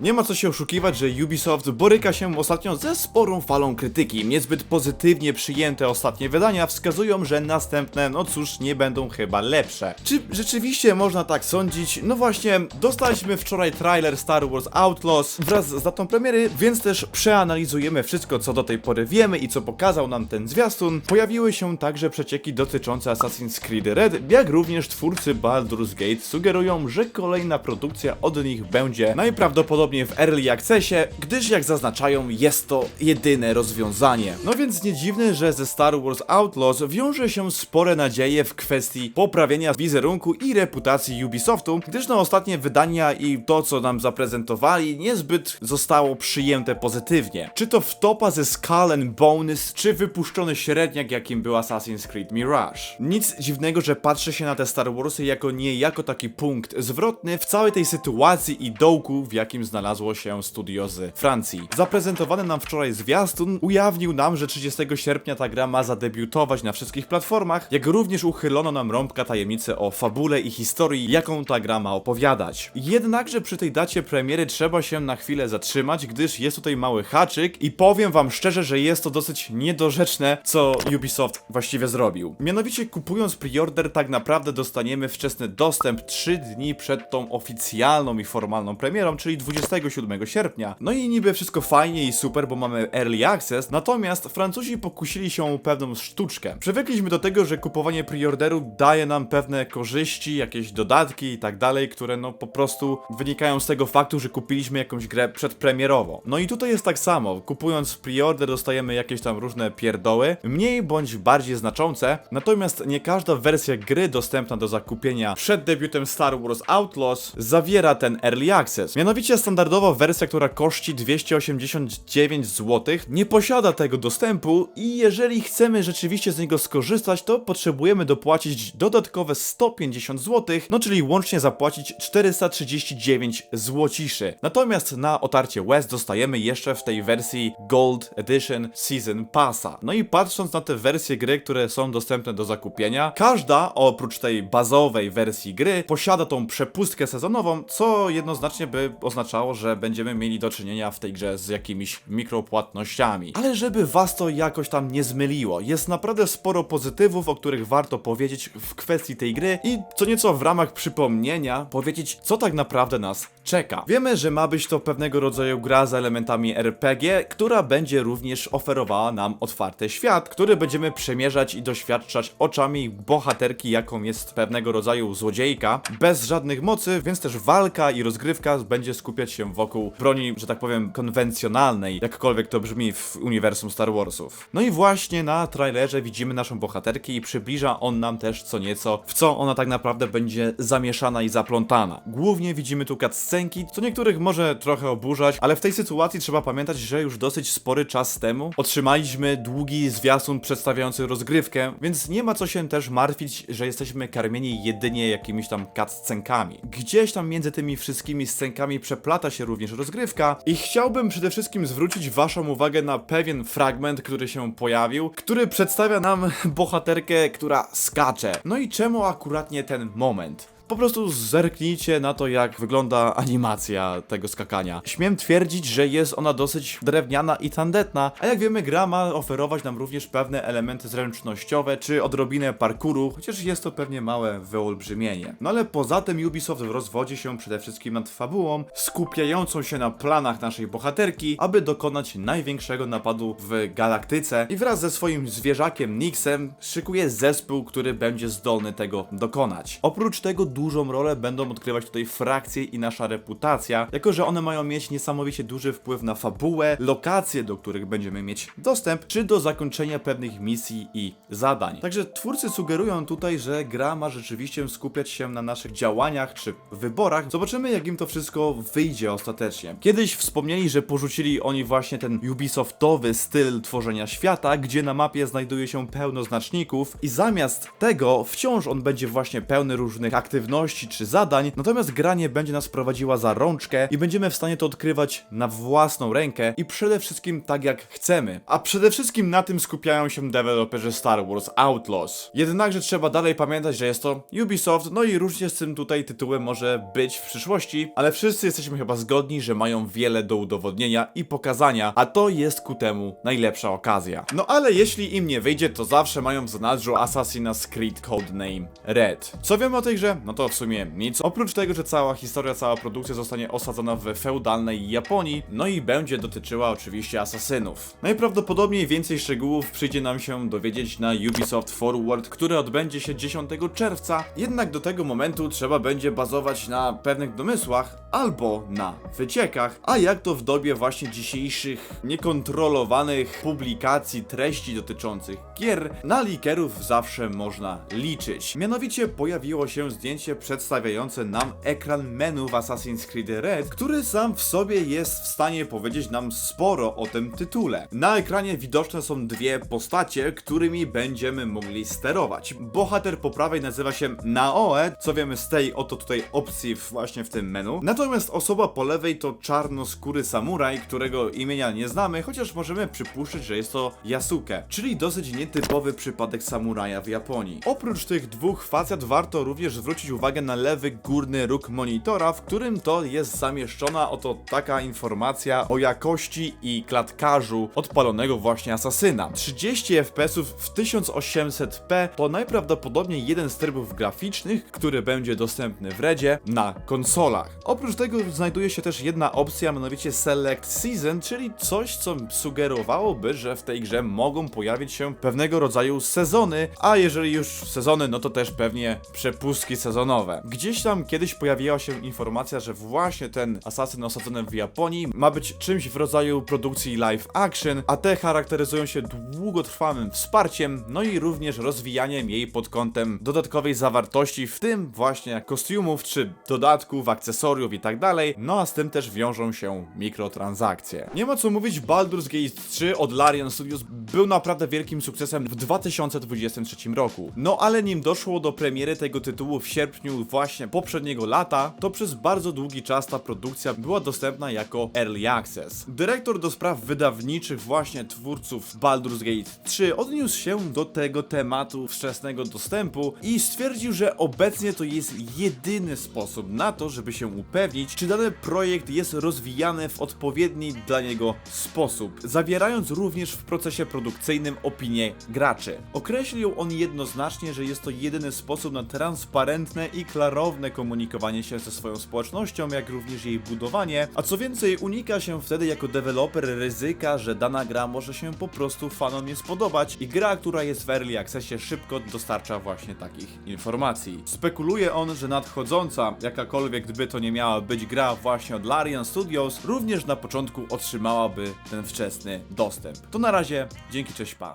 Nie ma co się oszukiwać, że Ubisoft boryka się ostatnio ze sporą falą krytyki. Niezbyt pozytywnie przyjęte ostatnie wydania wskazują, że następne, no cóż, nie będą chyba lepsze. Czy rzeczywiście można tak sądzić? No właśnie, dostaliśmy wczoraj trailer Star Wars Outlaws wraz z datą premiery, więc też przeanalizujemy wszystko, co do tej pory wiemy i co pokazał nam ten zwiastun. Pojawiły się także przecieki dotyczące Assassin's Creed Red, jak również twórcy Baldur's Gate sugerują, że kolejna produkcja od nich będzie najprawdopodobniej w Early Accessie, gdyż jak zaznaczają, jest to jedyne rozwiązanie. No więc nie dziwne, że ze Star Wars Outlaws wiąże się spore nadzieje w kwestii poprawienia wizerunku i reputacji Ubisoftu, gdyż na ostatnie wydania i to, co nam zaprezentowali, niezbyt zostało przyjęte pozytywnie. Czy to wtopa ze Skull and Bones, czy wypuszczony średniak, jakim był Assassin's Creed Mirage. Nic dziwnego, że patrzy się na te Star Warsy jako nie jako taki punkt zwrotny w całej tej sytuacji i dołku, w jakim znalazło się studio z Francji. Zaprezentowany nam wczoraj zwiastun ujawnił nam, że 30 sierpnia ta gra ma zadebiutować na wszystkich platformach, jak również uchylono nam rąbka tajemnicy o fabule i historii, jaką ta gra ma opowiadać. Jednakże przy tej dacie premiery trzeba się na chwilę zatrzymać, gdyż jest tutaj mały haczyk i powiem wam szczerze, że jest to dosyć niedorzeczne, co Ubisoft właściwie zrobił. Mianowicie kupując preorder tak naprawdę dostaniemy wczesny dostęp 3 dni przed tą oficjalną i formalną premierą, czyli 27 sierpnia. No i niby wszystko fajnie i super, bo mamy early access, natomiast Francuzi pokusili się o pewną sztuczkę. Przywykliśmy do tego, że kupowanie preorderu daje nam pewne korzyści, jakieś dodatki i tak dalej, które no po prostu wynikają z tego faktu, że kupiliśmy jakąś grę przedpremierowo. No i tutaj jest tak samo. Kupując preorder dostajemy jakieś tam różne pierdoły, mniej bądź bardziej znaczące, natomiast nie każda wersja gry dostępna do zakupienia przed debiutem Star Wars Outlaws zawiera ten early access. Mianowicie standardowa wersja, która koszci 289 zł, nie posiada tego dostępu i jeżeli chcemy rzeczywiście z niego skorzystać, to potrzebujemy dopłacić dodatkowe 150 zł, no czyli łącznie zapłacić 439 złociszy. Natomiast na otarcie West dostajemy jeszcze w tej wersji Gold Edition Season Passa. No i patrząc na te wersje gry, które są dostępne do zakupienia, każda oprócz tej bazowej wersji gry posiada tą przepustkę sezonową, co jednoznacznie by oznaczało, że będziemy mieli do czynienia w tej grze z jakimiś mikropłatnościami. Ale żeby was to jakoś tam nie zmyliło, jest naprawdę sporo pozytywów, o których warto powiedzieć w kwestii tej gry i co nieco w ramach przypomnienia powiedzieć, co tak naprawdę nas czeka. Wiemy, że ma być to pewnego rodzaju gra z elementami RPG, która będzie również oferowała nam otwarty świat, który będziemy przemierzać i doświadczać oczami bohaterki, jaką jest pewnego rodzaju złodziejka, bez żadnych mocy, więc też walka i rozgrywka będzie skupiać się wokół broni, że tak powiem, konwencjonalnej, jakkolwiek to brzmi w uniwersum Star Warsów. No i właśnie na trailerze widzimy naszą bohaterkę i przybliża on nam też co nieco, w co ona tak naprawdę będzie zamieszana i zaplątana. Głównie widzimy tu cutscenki, co niektórych może trochę oburzać, ale w tej sytuacji trzeba pamiętać, że już dosyć spory czas temu otrzymaliśmy długi zwiastun przedstawiający rozgrywkę, więc nie ma co się też martwić, że jesteśmy karmieni jedynie jakimiś tam cutscenkami. Gdzieś tam między tymi wszystkimi scenkami przeplata się również rozgrywka i chciałbym przede wszystkim zwrócić waszą uwagę na pewien fragment, który się pojawił, który przedstawia nam bohaterkę, która skacze. No i czemu akuratnie ten moment? Po prostu zerknijcie na to, jak wygląda animacja tego skakania. Śmiem twierdzić, że jest ona dosyć drewniana i tandetna, a jak wiemy, gra ma oferować nam również pewne elementy zręcznościowe czy odrobinę parkouru, chociaż jest to pewnie małe wyolbrzymienie. No ale poza tym Ubisoft rozwodzi się przede wszystkim nad fabułą, skupiającą się na planach naszej bohaterki, aby dokonać największego napadu w galaktyce i wraz ze swoim zwierzakiem Nixem szykuje zespół, który będzie zdolny tego dokonać. Oprócz tego dużą rolę będą odgrywać tutaj frakcje i nasza reputacja, jako że one mają mieć niesamowicie duży wpływ na fabułę, lokacje, do których będziemy mieć dostęp, czy do zakończenia pewnych misji i zadań. Także twórcy sugerują tutaj, że gra ma rzeczywiście skupiać się na naszych działaniach czy wyborach. Zobaczymy, jak im to wszystko wyjdzie ostatecznie. Kiedyś wspomnieli, że porzucili oni właśnie ten Ubisoftowy styl tworzenia świata, gdzie na mapie znajduje się pełno znaczników i zamiast tego wciąż on będzie właśnie pełny różnych aktywności aktywności czy zadań, natomiast gra nie będzie nas prowadziła za rączkę i będziemy w stanie to odkrywać na własną rękę i przede wszystkim tak jak chcemy. A przede wszystkim na tym skupiają się deweloperzy Star Wars Outlaws. Jednakże trzeba dalej pamiętać, że jest to Ubisoft, no i różnie z tym tutaj tytułem może być w przyszłości, ale wszyscy jesteśmy chyba zgodni, że mają wiele do udowodnienia i pokazania, a to jest ku temu najlepsza okazja. No ale jeśli im nie wyjdzie, to zawsze mają w zanadrzu Assassin's Creed Codename Red. Co wiemy o tej grze? No to w sumie nic. Oprócz tego, że cała historia, cała produkcja zostanie osadzona w feudalnej Japonii, no i będzie dotyczyła oczywiście asasynów. Najprawdopodobniej więcej szczegółów przyjdzie nam się dowiedzieć na Ubisoft Forward, które odbędzie się 10 czerwca, jednak do tego momentu trzeba będzie bazować na pewnych domysłach albo na wyciekach, a jak to w dobie właśnie dzisiejszych niekontrolowanych publikacji treści dotyczących gier, na likerów zawsze można liczyć. Mianowicie pojawiło się zdjęcie przedstawiające nam ekran menu w Assassin's Creed Red, który sam w sobie jest w stanie powiedzieć nam sporo o tym tytule. Na ekranie widoczne są dwie postacie, którymi będziemy mogli sterować. Bohater po prawej nazywa się Naoe, co wiemy z tej oto tutaj opcji właśnie w tym menu. Natomiast osoba po lewej to czarnoskóry samuraj, którego imienia nie znamy, chociaż możemy przypuszczać, że jest to Yasuke, czyli dosyć nietypowy przypadek samuraja w Japonii. Oprócz tych dwóch facet warto również zwrócić uwagę na lewy górny róg monitora, w którym to jest zamieszczona oto taka informacja o jakości i klatkarzu odpalonego właśnie asasyna. 30 fps w 1800p to najprawdopodobniej jeden z trybów graficznych, który będzie dostępny w Redzie na konsolach. Oprócz tego znajduje się też jedna opcja, mianowicie Select Season, czyli coś, co sugerowałoby, że w tej grze mogą pojawić się pewnego rodzaju sezony, a jeżeli już sezony, no to też pewnie przepustki sezonowe. Gdzieś tam kiedyś pojawiła się informacja, że właśnie ten asasyn osadzony w Japonii ma być czymś w rodzaju produkcji live action, a te charakteryzują się długotrwałym wsparciem, no i również rozwijaniem jej pod kątem dodatkowej zawartości, w tym właśnie kostiumów, czy dodatków, akcesoriów i tak dalej, no a z tym też wiążą się mikrotransakcje. Nie ma co mówić, Baldur's Gate 3 od Larian Studios był naprawdę wielkim sukcesem w 2023 roku. No ale nim doszło do premiery tego tytułu w sierpniu właśnie poprzedniego lata, to przez bardzo długi czas ta produkcja była dostępna jako Early Access. Dyrektor do spraw wydawniczych właśnie twórców Baldur's Gate 3 odniósł się do tego tematu wczesnego dostępu i stwierdził, że obecnie to jest jedyny sposób na to, żeby się upewnić, czy dany projekt jest rozwijany w odpowiedni dla niego sposób, zawierając również w procesie produkcyjnym opinie graczy. Określił on jednoznacznie, że jest to jedyny sposób na transparentne i klarowne komunikowanie się ze swoją społecznością, jak również jej budowanie, a co więcej, unika się wtedy jako deweloper ryzyka, że dana gra może się po prostu fanom nie spodobać i gra, która jest w Early Accessie szybko dostarcza właśnie takich informacji. Spekuluje on, że nadchodząca, jakakolwiek by to nie miała być gra właśnie od Larian Studios, również na początku otrzymałaby ten wczesny dostęp. To na razie, dzięki, cześć pa.